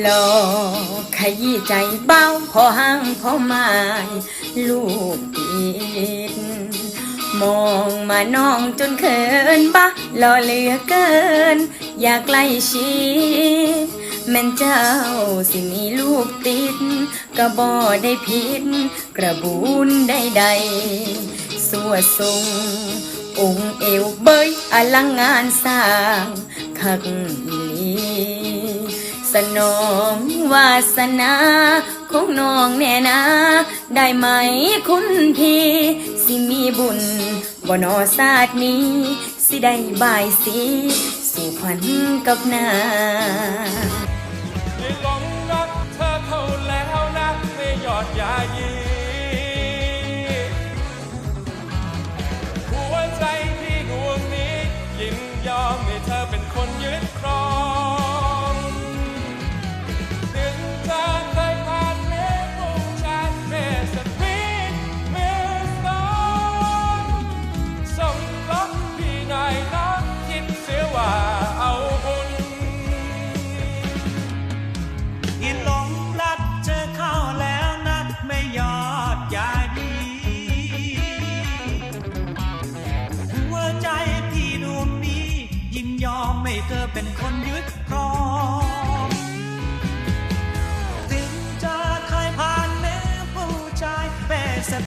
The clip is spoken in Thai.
หลอกขยี้ใจเบ้าพอห้างพอหมาลูกติดมองมาน้องจนเขินบะหล่อเหลือเกิน อยากใกล้ชิดแม่นเจ้าสิมีลูกติดก็บ่ได้ผิดกระบุนใดๆสวดทรงองค์เอวเบยอลังงานสร้างคักอีลี สนองวาสนาของน้องแน่นะ ได้ไหมคุณพี่ สิมีบุญบ่นอศาสตร์นี้ สิได้บายสีสู่ขวัญกับนาไม่หลงรักเธอเข้าแล้วนะไม่หยอดยายี เธอเป็นคนยึดครอง